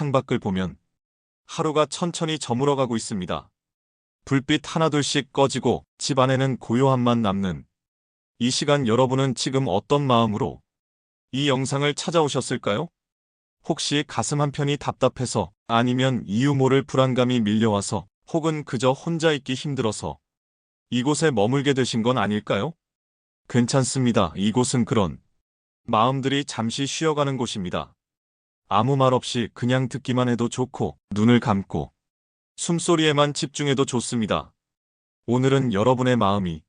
창밖을 보면 하루가 천천히 저물어가고 있습니다. 불빛 하나둘씩 꺼지고 집 안에는 고요함만 남는 이 시간 여러분은 지금 어떤 마음으로 이 영상을 찾아오셨을까요? 혹시 가슴 한편이 답답해서 아니면 이유 모를 불안감이 밀려와서 혹은 그저 혼자 있기 힘들어서 이곳에 머물게 되신 건 아닐까요? 괜찮습니다. 이곳은 그런 마음들이 잠시 쉬어가는 곳입니다. 아무 말 없이 그냥 듣기만 해도 좋고 눈을 감고 숨소리에만 집중해도 좋습니다. 오늘은 여러분의 마음이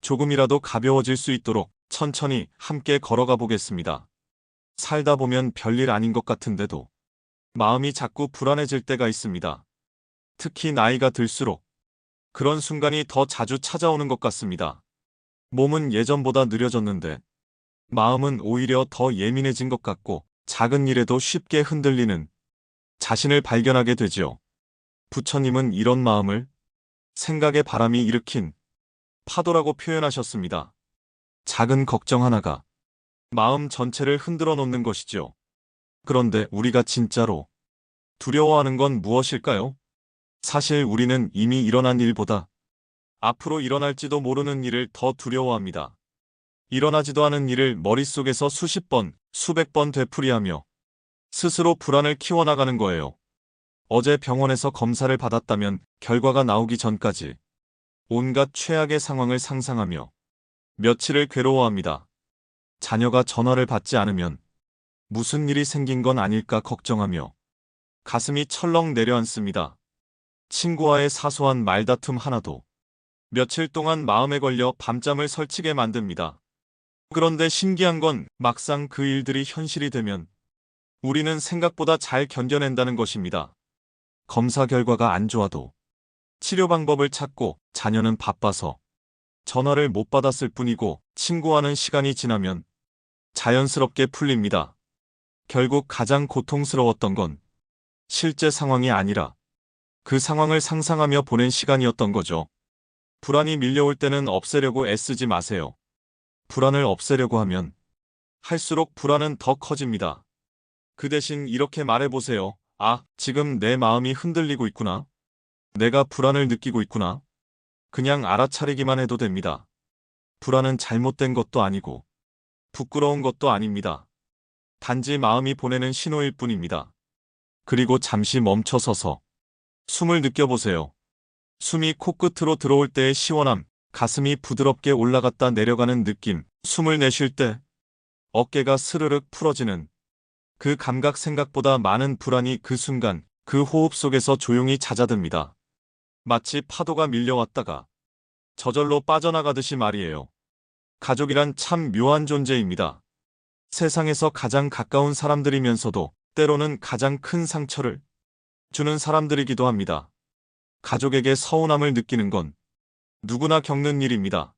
조금이라도 가벼워질 수 있도록 천천히 함께 걸어가 보겠습니다. 살다 보면 별일 아닌 것 같은데도 마음이 자꾸 불안해질 때가 있습니다. 특히 나이가 들수록 그런 순간이 더 자주 찾아오는 것 같습니다. 몸은 예전보다 느려졌는데 마음은 오히려 더 예민해진 것 같고 작은 일에도 쉽게 흔들리는 자신을 발견하게 되지요. 부처님은 이런 마음을 생각의 바람이 일으킨 파도라고 표현하셨습니다. 작은 걱정 하나가 마음 전체를 흔들어 놓는 것이죠. 그런데 우리가 진짜로 두려워하는 건 무엇일까요? 사실 우리는 이미 일어난 일보다 앞으로 일어날지도 모르는 일을 더 두려워합니다. 일어나지도 않은 일을 머릿속에서 수십 번, 수백 번 되풀이하며 스스로 불안을 키워나가는 거예요. 어제 병원에서 검사를 받았다면 결과가 나오기 전까지 온갖 최악의 상황을 상상하며 며칠을 괴로워합니다. 자녀가 전화를 받지 않으면 무슨 일이 생긴 건 아닐까 걱정하며 가슴이 철렁 내려앉습니다. 친구와의 사소한 말다툼 하나도 며칠 동안 마음에 걸려 밤잠을 설치게 만듭니다. 그런데 신기한 건 막상 그 일들이 현실이 되면 우리는 생각보다 잘 견뎌낸다는 것입니다. 검사 결과가 안 좋아도 치료 방법을 찾고 자녀는 바빠서 전화를 못 받았을 뿐이고 친구와는 시간이 지나면 자연스럽게 풀립니다. 결국 가장 고통스러웠던 건 실제 상황이 아니라 그 상황을 상상하며 보낸 시간이었던 거죠. 불안이 밀려올 때는 없애려고 애쓰지 마세요. 불안을 없애려고 하면 할수록 불안은 더 커집니다. 그 대신 이렇게 말해보세요. 아, 지금 내 마음이 흔들리고 있구나. 내가 불안을 느끼고 있구나. 그냥 알아차리기만 해도 됩니다. 불안은 잘못된 것도 아니고 부끄러운 것도 아닙니다. 단지 마음이 보내는 신호일 뿐입니다. 그리고 잠시 멈춰서서 숨을 느껴보세요. 숨이 코끝으로 들어올 때의 시원함, 가슴이 부드럽게 올라갔다 내려가는 느낌, 숨을 내쉴 때 어깨가 스르륵 풀어지는 그 감각 생각보다 많은 불안이 그 순간 그 호흡 속에서 조용히 잦아듭니다. 마치 파도가 밀려왔다가 저절로 빠져나가듯이 말이에요. 가족이란 참 묘한 존재입니다. 세상에서 가장 가까운 사람들이면서도 때로는 가장 큰 상처를 주는 사람들이기도 합니다. 가족에게 서운함을 느끼는 건 누구나 겪는 일입니다.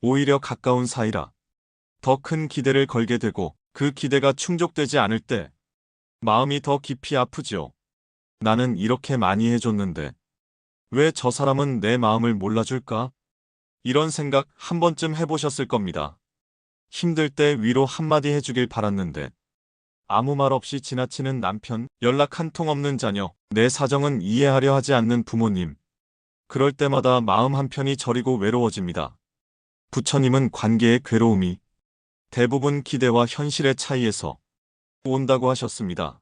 오히려 가까운 사이라 더 큰 기대를 걸게 되고 그 기대가 충족되지 않을 때 마음이 더 깊이 아프지요. 나는 이렇게 많이 해줬는데 왜 저 사람은 내 마음을 몰라줄까? 이런 생각 한 번쯤 해보셨을 겁니다. 힘들 때 위로 한마디 해주길 바랐는데 아무 말 없이 지나치는 남편, 연락 한 통 없는 자녀, 내 사정은 이해하려 하지 않는 부모님. 그럴 때마다 마음 한편이 저리고 외로워집니다. 부처님은 관계의 괴로움이 대부분 기대와 현실의 차이에서 온다고 하셨습니다.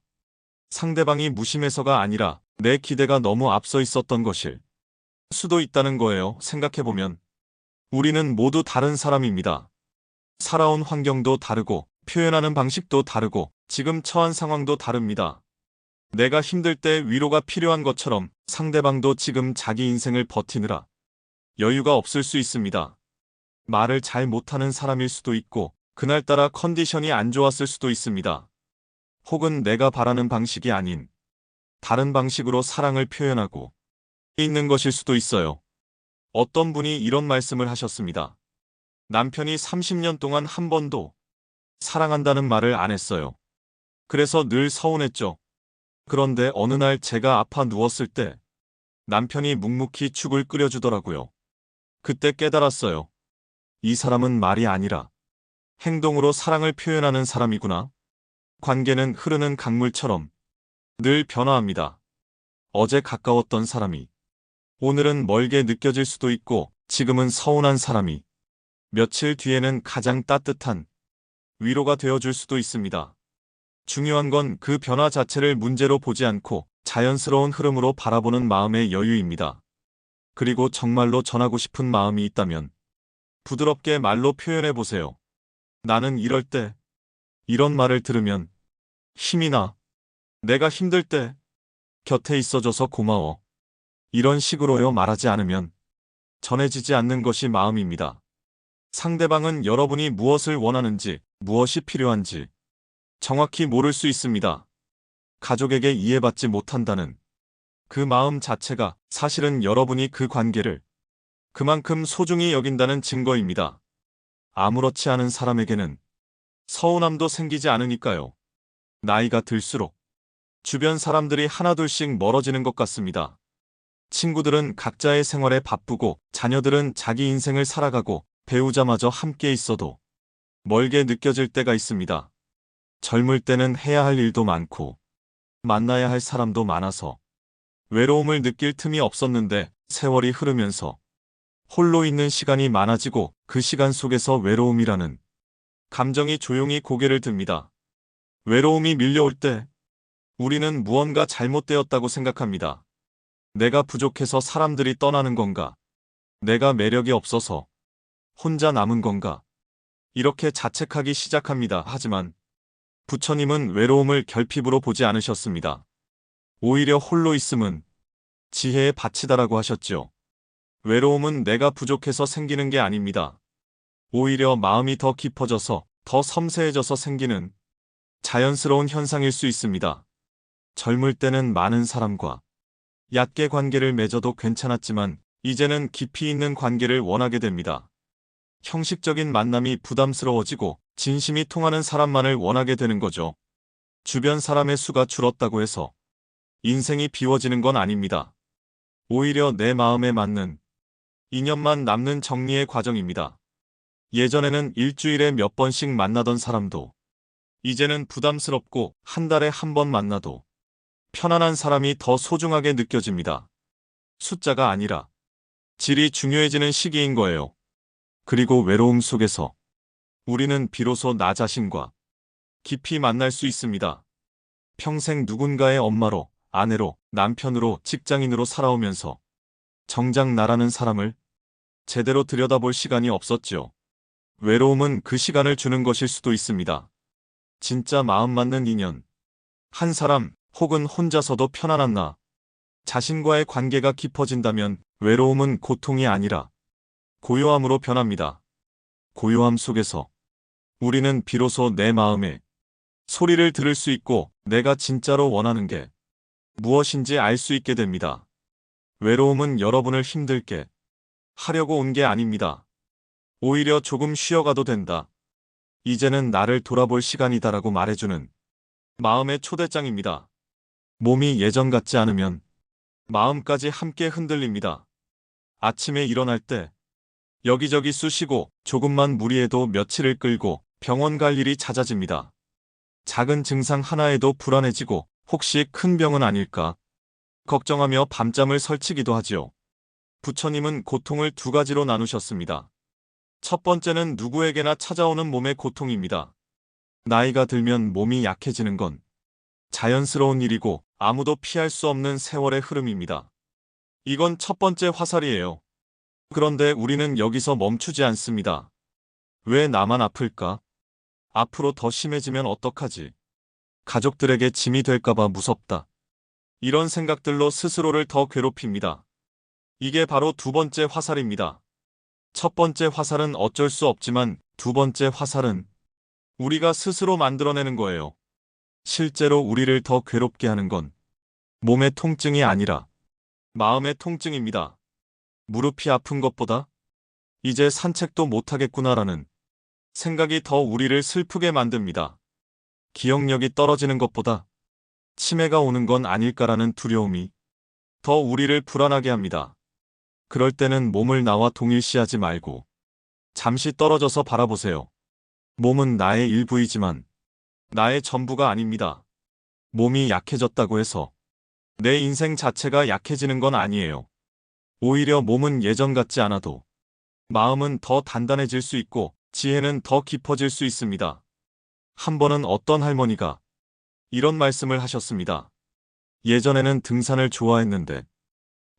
상대방이 무심해서가 아니라 내 기대가 너무 앞서 있었던 것일 수도 있다는 거예요. 생각해보면. 우리는 모두 다른 사람입니다. 살아온 환경도 다르고 표현하는 방식도 다르고 지금 처한 상황도 다릅니다. 내가 힘들 때 위로가 필요한 것처럼 상대방도 지금 자기 인생을 버티느라 여유가 없을 수 있습니다. 말을 잘 못하는 사람일 수도 있고 그날따라 컨디션이 안 좋았을 수도 있습니다. 혹은 내가 바라는 방식이 아닌 다른 방식으로 사랑을 표현하고 있는 것일 수도 있어요. 어떤 분이 이런 말씀을 하셨습니다. 남편이 30년 동안 한 번도 사랑한다는 말을 안 했어요. 그래서 늘 서운했죠. 그런데 어느 날 제가 아파 누웠을 때 남편이 묵묵히 죽을 끓여주더라고요. 그때 깨달았어요. 이 사람은 말이 아니라 행동으로 사랑을 표현하는 사람이구나. 관계는 흐르는 강물처럼 늘 변화합니다. 어제 가까웠던 사람이 오늘은 멀게 느껴질 수도 있고 지금은 서운한 사람이 며칠 뒤에는 가장 따뜻한 위로가 되어줄 수도 있습니다. 중요한 건 그 변화 자체를 문제로 보지 않고 자연스러운 흐름으로 바라보는 마음의 여유입니다. 그리고 정말로 전하고 싶은 마음이 있다면 부드럽게 말로 표현해 보세요. 나는 이럴 때 이런 말을 들으면 힘이 나. 내가 힘들 때 곁에 있어줘서 고마워. 이런 식으로요 말하지 않으면 전해지지 않는 것이 마음입니다. 상대방은 여러분이 무엇을 원하는지, 무엇이 필요한지 정확히 모를 수 있습니다. 가족에게 이해받지 못한다는 그 마음 자체가 사실은 여러분이 그 관계를 그만큼 소중히 여긴다는 증거입니다. 아무렇지 않은 사람에게는 서운함도 생기지 않으니까요. 나이가 들수록 주변 사람들이 하나둘씩 멀어지는 것 같습니다. 친구들은 각자의 생활에 바쁘고 자녀들은 자기 인생을 살아가고 배우자마저 함께 있어도 멀게 느껴질 때가 있습니다. 젊을 때는 해야 할 일도 많고 만나야 할 사람도 많아서 외로움을 느낄 틈이 없었는데 세월이 흐르면서 홀로 있는 시간이 많아지고 그 시간 속에서 외로움이라는 감정이 조용히 고개를 듭니다. 외로움이 밀려올 때 우리는 무언가 잘못되었다고 생각합니다. 내가 부족해서 사람들이 떠나는 건가? 내가 매력이 없어서 혼자 남은 건가? 이렇게 자책하기 시작합니다. 하지만 부처님은 외로움을 결핍으로 보지 않으셨습니다. 오히려 홀로 있음은 지혜의 밭이다라고 하셨죠. 외로움은 내가 부족해서 생기는 게 아닙니다. 오히려 마음이 더 깊어져서 더 섬세해져서 생기는 자연스러운 현상일 수 있습니다. 젊을 때는 많은 사람과 얕게 관계를 맺어도 괜찮았지만 이제는 깊이 있는 관계를 원하게 됩니다. 형식적인 만남이 부담스러워지고 진심이 통하는 사람만을 원하게 되는 거죠. 주변 사람의 수가 줄었다고 해서 인생이 비워지는 건 아닙니다. 오히려 내 마음에 맞는 인연만 남는 정리의 과정입니다. 예전에는 일주일에 몇 번씩 만나던 사람도 이제는 부담스럽고 한 달에 한 번 만나도 편안한 사람이 더 소중하게 느껴집니다. 숫자가 아니라 질이 중요해지는 시기인 거예요. 그리고 외로움 속에서 우리는 비로소 나 자신과 깊이 만날 수 있습니다. 평생 누군가의 엄마로, 아내로, 남편으로, 직장인으로 살아오면서 정작 나라는 사람을 제대로 들여다볼 시간이 없었죠. 외로움은 그 시간을 주는 것일 수도 있습니다. 진짜 마음 맞는 인연. 한 사람 혹은 혼자서도 편안한 나. 자신과의 관계가 깊어진다면 외로움은 고통이 아니라 고요함으로 변합니다. 고요함 속에서 우리는 비로소 내 마음에 소리를 들을 수 있고 내가 진짜로 원하는 게 무엇인지 알 수 있게 됩니다. 외로움은 여러분을 힘들게 하려고 온 게 아닙니다. 오히려 조금 쉬어가도 된다. 이제는 나를 돌아볼 시간이다라고 말해주는 마음의 초대장입니다. 몸이 예전 같지 않으면 마음까지 함께 흔들립니다. 아침에 일어날 때 여기저기 쑤시고 조금만 무리해도 며칠을 끌고 병원 갈 일이 잦아집니다. 작은 증상 하나에도 불안해지고 혹시 큰 병은 아닐까 걱정하며 밤잠을 설치기도 하지요. 부처님은 고통을 두 가지로 나누셨습니다. 첫 번째는 누구에게나 찾아오는 몸의 고통입니다. 나이가 들면 몸이 약해지는 건 자연스러운 일이고 아무도 피할 수 없는 세월의 흐름입니다. 이건 첫 번째 화살이에요. 그런데 우리는 여기서 멈추지 않습니다. 왜 나만 아플까? 앞으로 더 심해지면 어떡하지? 가족들에게 짐이 될까봐 무섭다. 이런 생각들로 스스로를 더 괴롭힙니다. 이게 바로 두 번째 화살입니다. 첫 번째 화살은 어쩔 수 없지만 두 번째 화살은 우리가 스스로 만들어내는 거예요. 실제로 우리를 더 괴롭게 하는 건 몸의 통증이 아니라 마음의 통증입니다. 무릎이 아픈 것보다 이제 산책도 못하겠구나라는 생각이 더 우리를 슬프게 만듭니다. 기억력이 떨어지는 것보다 치매가 오는 건 아닐까라는 두려움이 더 우리를 불안하게 합니다. 그럴 때는 몸을 나와 동일시하지 말고 잠시 떨어져서 바라보세요. 몸은 나의 일부이지만 나의 전부가 아닙니다. 몸이 약해졌다고 해서 내 인생 자체가 약해지는 건 아니에요. 오히려 몸은 예전 같지 않아도 마음은 더 단단해질 수 있고 지혜는 더 깊어질 수 있습니다. 한 번은 어떤 할머니가 이런 말씀을 하셨습니다. 예전에는 등산을 좋아했는데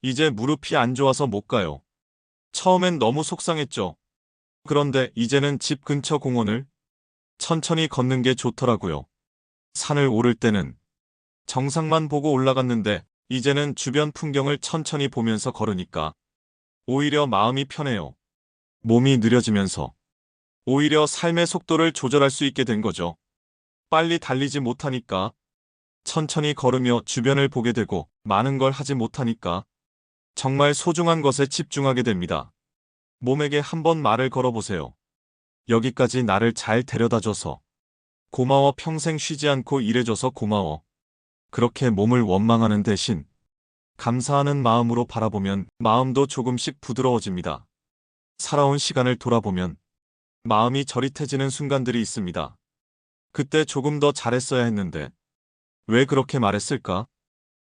이제 무릎이 안 좋아서 못 가요. 처음엔 너무 속상했죠. 그런데 이제는 집 근처 공원을 천천히 걷는 게 좋더라고요. 산을 오를 때는 정상만 보고 올라갔는데 이제는 주변 풍경을 천천히 보면서 걸으니까 오히려 마음이 편해요. 몸이 느려지면서 오히려 삶의 속도를 조절할 수 있게 된 거죠. 빨리 달리지 못하니까 천천히 걸으며 주변을 보게 되고 많은 걸 하지 못하니까 정말 소중한 것에 집중하게 됩니다. 몸에게 한번 말을 걸어보세요. 여기까지 나를 잘 데려다줘서 고마워 평생 쉬지 않고 일해줘서 고마워. 그렇게 몸을 원망하는 대신 감사하는 마음으로 바라보면 마음도 조금씩 부드러워집니다. 살아온 시간을 돌아보면 마음이 저릿해지는 순간들이 있습니다. 그때 조금 더 잘했어야 했는데 왜 그렇게 말했을까?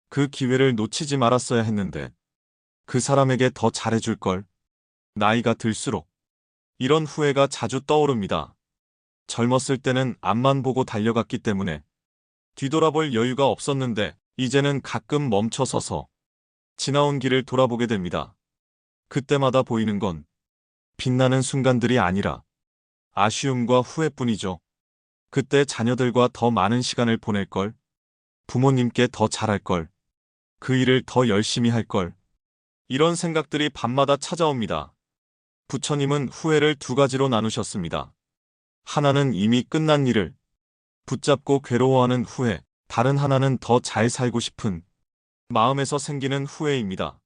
그 기회를 놓치지 말았어야 했는데 그 사람에게 더 잘해줄 걸. 나이가 들수록 이런 후회가 자주 떠오릅니다. 젊었을 때는 앞만 보고 달려갔기 때문에 뒤돌아볼 여유가 없었는데 이제는 가끔 멈춰서서 지나온 길을 돌아보게 됩니다. 그때마다 보이는 건 빛나는 순간들이 아니라 아쉬움과 후회뿐이죠. 그때 자녀들과 더 많은 시간을 보낼 걸, 부모님께 더 잘할 걸, 그 일을 더 열심히 할 걸. 이런 생각들이 밤마다 찾아옵니다. 부처님은 후회를 두 가지로 나누셨습니다. 하나는 이미 끝난 일을 붙잡고 괴로워하는 후회, 다른 하나는 더 잘 살고 싶은 마음에서 생기는 후회입니다.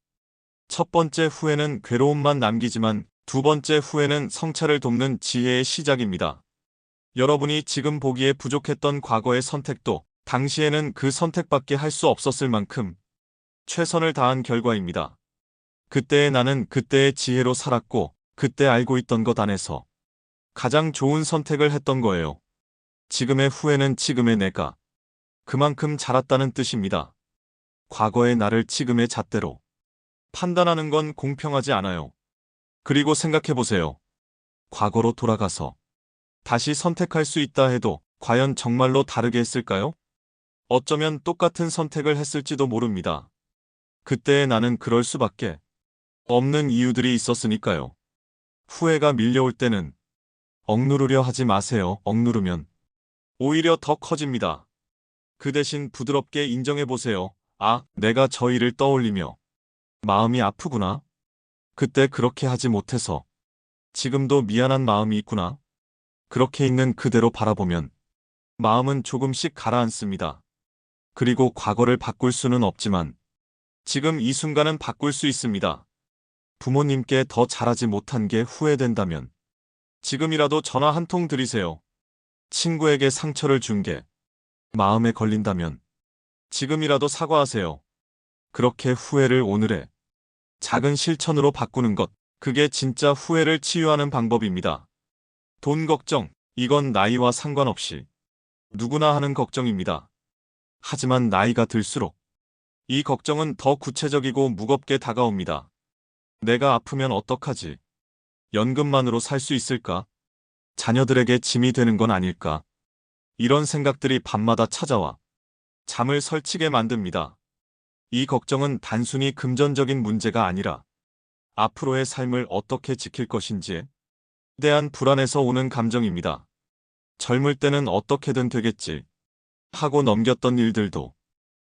첫 번째 후회는 괴로움만 남기지만 두 번째 후회는 성찰을 돕는 지혜의 시작입니다. 여러분이 지금 보기에 부족했던 과거의 선택도 당시에는 그 선택밖에 할 수 없었을 만큼 최선을 다한 결과입니다. 그때의 나는 그때의 지혜로 살았고 그때 알고 있던 것 안에서 가장 좋은 선택을 했던 거예요. 지금의 후회는 지금의 내가 그만큼 자랐다는 뜻입니다. 과거의 나를 지금의 잣대로 판단하는 건 공평하지 않아요. 그리고 생각해 보세요. 과거로 돌아가서 다시 선택할 수 있다 해도 과연 정말로 다르게 했을까요? 어쩌면 똑같은 선택을 했을지도 모릅니다. 그때의 나는 그럴 수밖에 없는 이유들이 있었으니까요. 후회가 밀려올 때는 억누르려 하지 마세요. 억누르면 오히려 더 커집니다. 그 대신 부드럽게 인정해 보세요. 아, 내가 저 일을 떠올리며 마음이 아프구나. 그때 그렇게 하지 못해서 지금도 미안한 마음이 있구나. 그렇게 있는 그대로 바라보면 마음은 조금씩 가라앉습니다. 그리고 과거를 바꿀 수는 없지만 지금 이 순간은 바꿀 수 있습니다. 부모님께 더 잘하지 못한 게 후회된다면 지금이라도 전화 한 통 드리세요. 친구에게 상처를 준 게 마음에 걸린다면 지금이라도 사과하세요. 그렇게 후회를 오늘의 작은 실천으로 바꾸는 것, 그게 진짜 후회를 치유하는 방법입니다. 돈 걱정, 이건 나이와 상관없이 누구나 하는 걱정입니다. 하지만 나이가 들수록 이 걱정은 더 구체적이고 무겁게 다가옵니다. 내가 아프면 어떡하지? 연금만으로 살 수 있을까? 자녀들에게 짐이 되는 건 아닐까? 이런 생각들이 밤마다 찾아와 잠을 설치게 만듭니다. 이 걱정은 단순히 금전적인 문제가 아니라 앞으로의 삶을 어떻게 지킬 것인지에 대한 불안에서 오는 감정입니다. 젊을 때는 어떻게든 되겠지 하고 넘겼던 일들도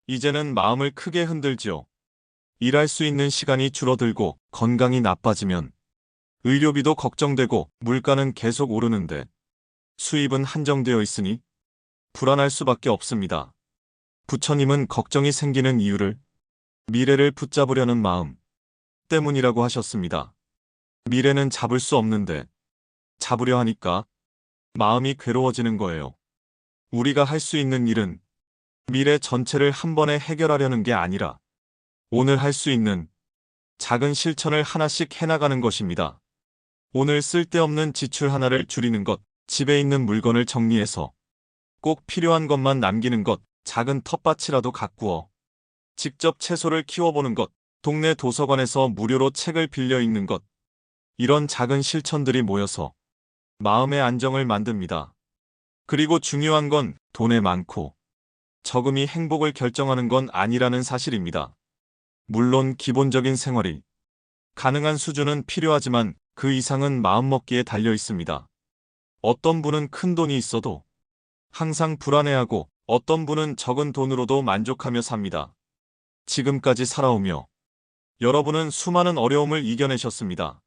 이제는 마음을 크게 흔들지요. 일할 수 있는 시간이 줄어들고 건강이 나빠지면 의료비도 걱정되고 물가는 계속 오르는데 수입은 한정되어 있으니 불안할 수밖에 없습니다. 부처님은 걱정이 생기는 이유를 미래를 붙잡으려는 마음 때문이라고 하셨습니다. 미래는 잡을 수 없는데 잡으려 하니까 마음이 괴로워지는 거예요. 우리가 할 수 있는 일은 미래 전체를 한 번에 해결하려는 게 아니라 오늘 할 수 있는 작은 실천을 하나씩 해나가는 것입니다. 오늘 쓸데없는 지출 하나를 줄이는 것, 집에 있는 물건을 정리해서 꼭 필요한 것만 남기는 것, 작은 텃밭이라도 가꾸어 직접 채소를 키워보는 것, 동네 도서관에서 무료로 책을 빌려 읽는 것, 이런 작은 실천들이 모여서 마음의 안정을 만듭니다. 그리고 중요한 건 돈에 많고 적음이 행복을 결정하는 건 아니라는 사실입니다. 물론 기본적인 생활이 가능한 수준은 필요하지만 그 이상은 마음먹기에 달려 있습니다. 어떤 분은 큰 돈이 있어도 항상 불안해하고 어떤 분은 적은 돈으로도 만족하며 삽니다. 지금까지 살아오며 여러분은 수많은 어려움을 이겨내셨습니다.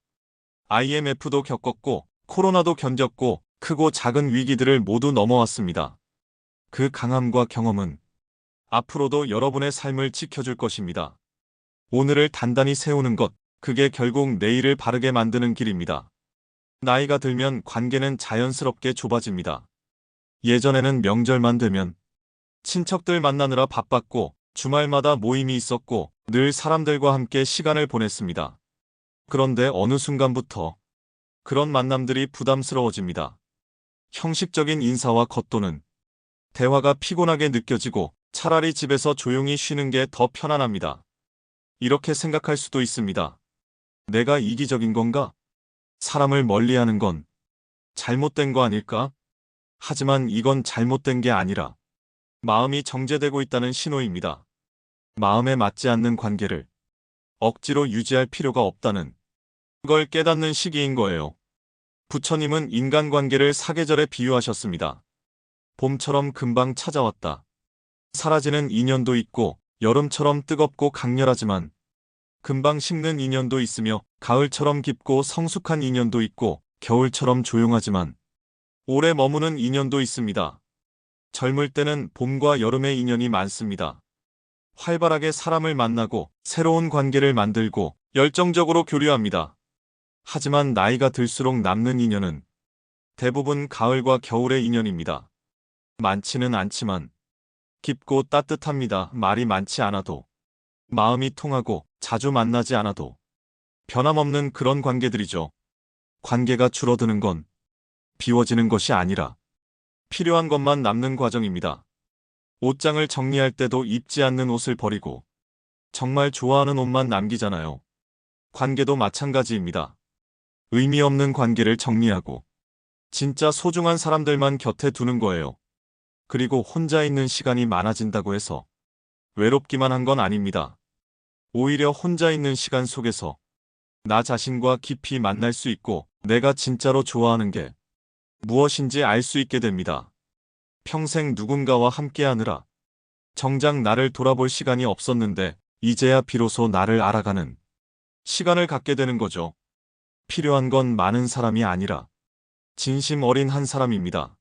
IMF도 겪었고 코로나도 견뎠고 크고 작은 위기들을 모두 넘어왔습니다. 그 강함과 경험은 앞으로도 여러분의 삶을 지켜줄 것입니다. 오늘을 단단히 세우는 것, 그게 결국 내일을 바르게 만드는 길입니다. 나이가 들면 관계는 자연스럽게 좁아집니다. 예전에는 명절만 되면 친척들 만나느라 바빴고 주말마다 모임이 있었고 늘 사람들과 함께 시간을 보냈습니다. 그런데 어느 순간부터 그런 만남들이 부담스러워집니다. 형식적인 인사와 겉도는 대화가 피곤하게 느껴지고 차라리 집에서 조용히 쉬는 게 더 편안합니다. 이렇게 생각할 수도 있습니다. 내가 이기적인 건가? 사람을 멀리하는 건 잘못된 거 아닐까? 하지만 이건 잘못된 게 아니라 마음이 정제되고 있다는 신호입니다. 마음에 맞지 않는 관계를 억지로 유지할 필요가 없다는 걸 깨닫는 시기인 거예요. 부처님은 인간관계를 사계절에 비유하셨습니다. 봄처럼 금방 찾아왔다. 사라지는 인연도 있고 여름처럼 뜨겁고 강렬하지만 금방 식는 인연도 있으며 가을처럼 깊고 성숙한 인연도 있고 겨울처럼 조용하지만 오래 머무는 인연도 있습니다. 젊을 때는 봄과 여름의 인연이 많습니다. 활발하게 사람을 만나고 새로운 관계를 만들고 열정적으로 교류합니다. 하지만 나이가 들수록 남는 인연은 대부분 가을과 겨울의 인연입니다. 많지는 않지만 깊고 따뜻합니다. 말이 많지 않아도 마음이 통하고 자주 만나지 않아도 변함없는 그런 관계들이죠. 관계가 줄어드는 건 비워지는 것이 아니라 필요한 것만 남는 과정입니다. 옷장을 정리할 때도 입지 않는 옷을 버리고 정말 좋아하는 옷만 남기잖아요. 관계도 마찬가지입니다. 의미 없는 관계를 정리하고 진짜 소중한 사람들만 곁에 두는 거예요. 그리고 혼자 있는 시간이 많아진다고 해서 외롭기만 한 건 아닙니다. 오히려 혼자 있는 시간 속에서 나 자신과 깊이 만날 수 있고 내가 진짜로 좋아하는 게 무엇인지 알 수 있게 됩니다. 평생 누군가와 함께하느라 정작 나를 돌아볼 시간이 없었는데 이제야 비로소 나를 알아가는 시간을 갖게 되는 거죠. 필요한 건 많은 사람이 아니라 진심 어린 한 사람입니다.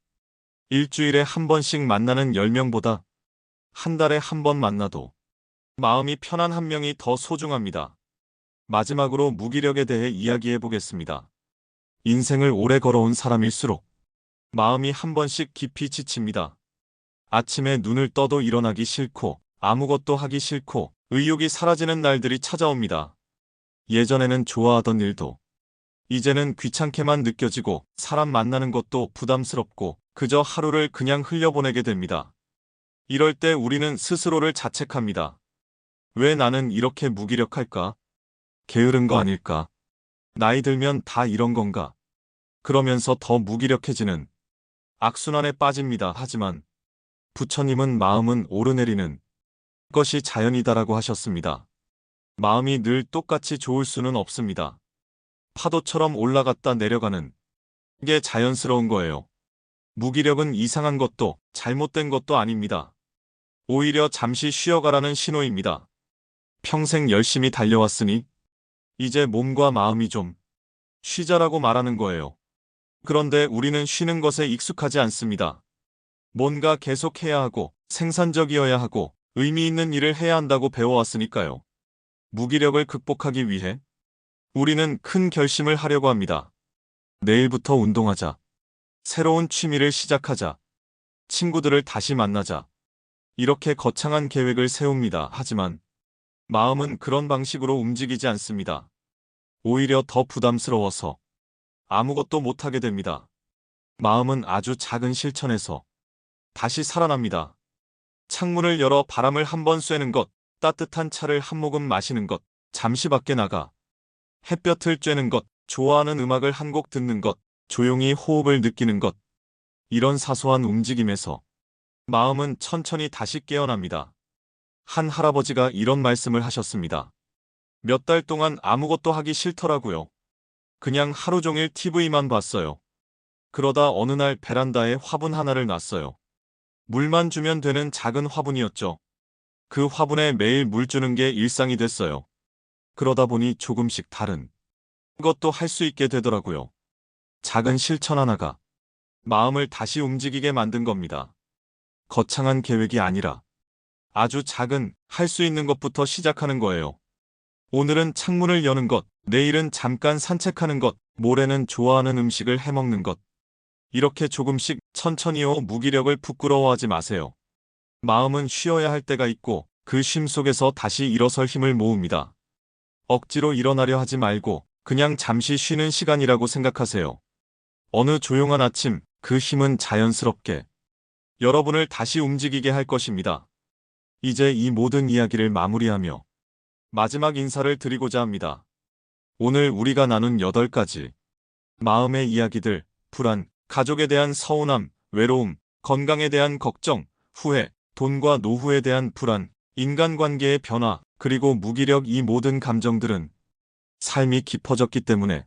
일주일에 한 번씩 만나는 10명보다 한 달에 한 번 만나도 마음이 편한 한 명이 더 소중합니다. 마지막으로 무기력에 대해 이야기해 보겠습니다. 인생을 오래 걸어온 사람일수록 마음이 한 번씩 깊이 지칩니다. 아침에 눈을 떠도 일어나기 싫고 아무것도 하기 싫고 의욕이 사라지는 날들이 찾아옵니다. 예전에는 좋아하던 일도 이제는 귀찮게만 느껴지고 사람 만나는 것도 부담스럽고 그저 하루를 그냥 흘려보내게 됩니다. 이럴 때 우리는 스스로를 자책합니다. 왜 나는 이렇게 무기력할까? 게으른 거 아닐까? 나이 들면 다 이런 건가? 그러면서 더 무기력해지는 악순환에 빠집니다. 하지만 부처님은 마음은 오르내리는 것이 자연이다라고 하셨습니다. 마음이 늘 똑같이 좋을 수는 없습니다. 파도처럼 올라갔다 내려가는 게 자연스러운 거예요. 무기력은 이상한 것도 잘못된 것도 아닙니다. 오히려 잠시 쉬어가라는 신호입니다. 평생 열심히 달려왔으니 이제 몸과 마음이 좀 쉬자라고 말하는 거예요. 그런데 우리는 쉬는 것에 익숙하지 않습니다. 뭔가 계속해야 하고 생산적이어야 하고 의미 있는 일을 해야 한다고 배워왔으니까요. 무기력을 극복하기 위해 우리는 큰 결심을 하려고 합니다. 내일부터 운동하자. 새로운 취미를 시작하자. 친구들을 다시 만나자. 이렇게 거창한 계획을 세웁니다. 하지만 마음은 그런 방식으로 움직이지 않습니다. 오히려 더 부담스러워서 아무것도 못하게 됩니다. 마음은 아주 작은 실천에서 다시 살아납니다. 창문을 열어 바람을 한 번 쐬는 것, 따뜻한 차를 한 모금 마시는 것, 잠시 밖에 나가 햇볕을 쬐는 것, 좋아하는 음악을 한 곡 듣는 것, 조용히 호흡을 느끼는 것. 이런 사소한 움직임에서 마음은 천천히 다시 깨어납니다. 한 할아버지가 이런 말씀을 하셨습니다. 몇 달 동안 아무것도 하기 싫더라고요. 그냥 하루 종일 TV만 봤어요. 그러다 어느 날 베란다에 화분 하나를 놨어요. 물만 주면 되는 작은 화분이었죠. 그 화분에 매일 물 주는 게 일상이 됐어요. 그러다 보니 조금씩 다른 것도 할 수 있게 되더라고요. 작은 실천 하나가 마음을 다시 움직이게 만든 겁니다. 거창한 계획이 아니라 아주 작은 할 수 있는 것부터 시작하는 거예요. 오늘은 창문을 여는 것, 내일은 잠깐 산책하는 것, 모레는 좋아하는 음식을 해먹는 것. 이렇게 조금씩 천천히요 무기력을 부끄러워하지 마세요. 마음은 쉬어야 할 때가 있고 그 쉼 속에서 다시 일어설 힘을 모읍니다. 억지로 일어나려 하지 말고 그냥 잠시 쉬는 시간이라고 생각하세요. 어느 조용한 아침 그 힘은 자연스럽게 여러분을 다시 움직이게 할 것입니다. 이제 이 모든 이야기를 마무리하며 마지막 인사를 드리고자 합니다. 오늘 우리가 나눈 8가지 마음의 이야기들, 불안, 가족에 대한 서운함, 외로움, 건강에 대한 걱정, 후회, 돈과 노후에 대한 불안, 인간관계의 변화, 그리고 무기력 이 모든 감정들은 삶이 깊어졌기 때문에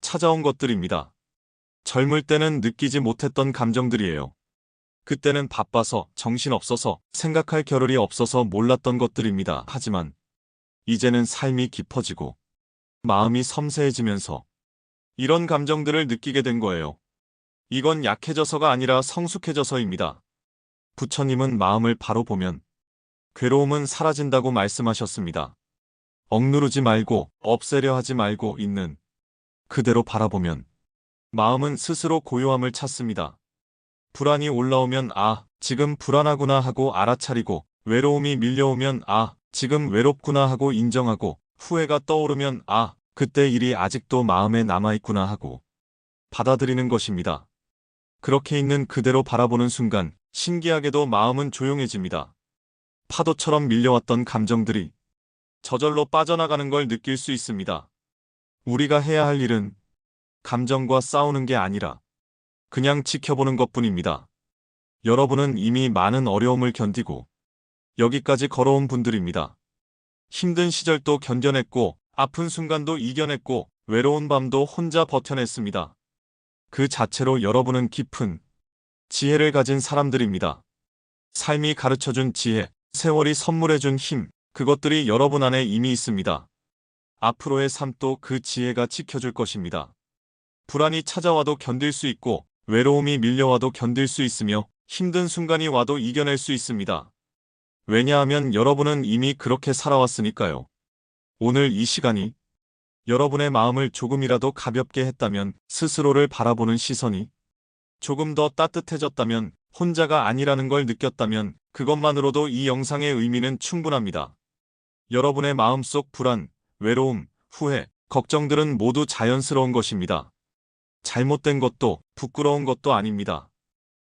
찾아온 것들입니다. 젊을 때는 느끼지 못했던 감정들이에요. 그때는 바빠서 정신없어서 생각할 겨를이 없어서 몰랐던 것들입니다. 하지만 이제는 삶이 깊어지고 마음이 섬세해지면서 이런 감정들을 느끼게 된 거예요. 이건 약해져서가 아니라 성숙해져서입니다. 부처님은 마음을 바로 보면 괴로움은 사라진다고 말씀하셨습니다. 억누르지 말고 없애려 하지 말고 있는 그대로 바라보면 마음은 스스로 고요함을 찾습니다. 불안이 올라오면 아, 지금 불안하구나 하고 알아차리고 외로움이 밀려오면 아, 지금 외롭구나 하고 인정하고 후회가 떠오르면 아, 그때 일이 아직도 마음에 남아있구나 하고 받아들이는 것입니다. 그렇게 있는 그대로 바라보는 순간 신기하게도 마음은 조용해집니다. 파도처럼 밀려왔던 감정들이 저절로 빠져나가는 걸 느낄 수 있습니다. 우리가 해야 할 일은 감정과 싸우는 게 아니라 그냥 지켜보는 것 뿐입니다. 여러분은 이미 많은 어려움을 견디고 여기까지 걸어온 분들입니다. 힘든 시절도 견뎌냈고 아픈 순간도 이겨냈고 외로운 밤도 혼자 버텨냈습니다. 그 자체로 여러분은 깊은 지혜를 가진 사람들입니다. 삶이 가르쳐준 지혜, 세월이 선물해준 힘, 그것들이 여러분 안에 이미 있습니다. 앞으로의 삶도 그 지혜가 지켜줄 것입니다. 불안이 찾아와도 견딜 수 있고 외로움이 밀려와도 견딜 수 있으며 힘든 순간이 와도 이겨낼 수 있습니다. 왜냐하면 여러분은 이미 그렇게 살아왔으니까요. 오늘 이 시간이 여러분의 마음을 조금이라도 가볍게 했다면 스스로를 바라보는 시선이 조금 더 따뜻해졌다면 혼자가 아니라는 걸 느꼈다면 그것만으로도 이 영상의 의미는 충분합니다. 여러분의 마음속 불안, 외로움, 후회, 걱정들은 모두 자연스러운 것입니다. 잘못된 것도 부끄러운 것도 아닙니다.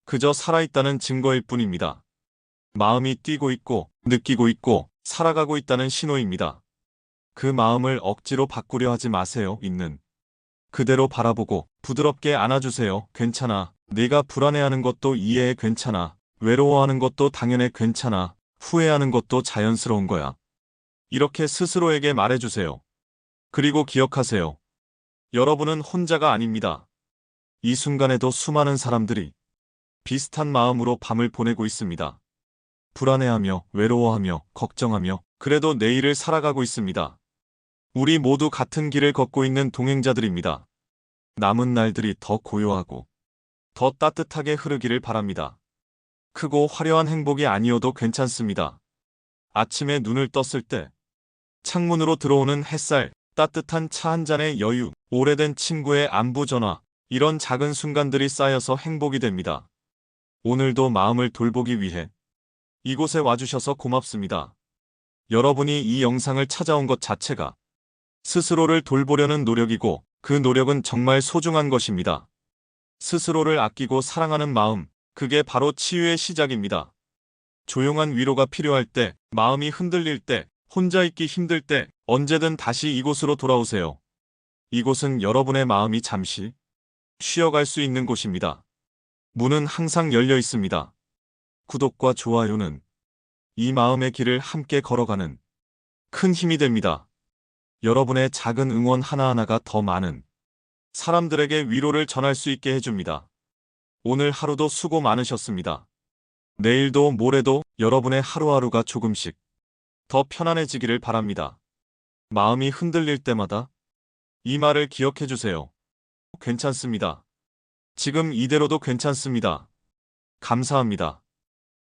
그저 살아있다는 증거일 뿐입니다. 마음이 뛰고 있고 느끼고 있고 살아가고 있다는 신호입니다. 그 마음을 억지로 바꾸려 하지 마세요. 있는 그대로 바라보고 부드럽게 안아주세요. 괜찮아. 네가 불안해하는 것도 이해해 괜찮아. 외로워하는 것도 당연해 괜찮아. 후회하는 것도 자연스러운 거야. 이렇게 스스로에게 말해주세요. 그리고 기억하세요. 여러분은 혼자가 아닙니다. 이 순간에도 수많은 사람들이 비슷한 마음으로 밤을 보내고 있습니다. 불안해하며 외로워하며 걱정하며 그래도 내일을 살아가고 있습니다. 우리 모두 같은 길을 걷고 있는 동행자들입니다. 남은 날들이 더 고요하고 더 따뜻하게 흐르기를 바랍니다. 크고 화려한 행복이 아니어도 괜찮습니다. 아침에 눈을 떴을 때 창문으로 들어오는 햇살, 따뜻한 차 한 잔의 여유, 오래된 친구의 안부 전화, 이런 작은 순간들이 쌓여서 행복이 됩니다. 오늘도 마음을 돌보기 위해 이곳에 와주셔서 고맙습니다. 여러분이 이 영상을 찾아온 것 자체가 스스로를 돌보려는 노력이고 그 노력은 정말 소중한 것입니다. 스스로를 아끼고 사랑하는 마음, 그게 바로 치유의 시작입니다. 조용한 위로가 필요할 때, 마음이 흔들릴 때, 혼자 있기 힘들 때, 언제든 다시 이곳으로 돌아오세요. 이곳은 여러분의 마음이 잠시 쉬어갈 수 있는 곳입니다. 문은 항상 열려 있습니다. 구독과 좋아요는 이 마음의 길을 함께 걸어가는 큰 힘이 됩니다. 여러분의 작은 응원 하나하나가 더 많은 사람들에게 위로를 전할 수 있게 해줍니다. 오늘 하루도 수고 많으셨습니다. 내일도 모레도 여러분의 하루하루가 조금씩 더 편안해지기를 바랍니다. 마음이 흔들릴 때마다 이 말을 기억해 주세요. 괜찮습니다. 지금 이대로도 괜찮습니다. 감사합니다.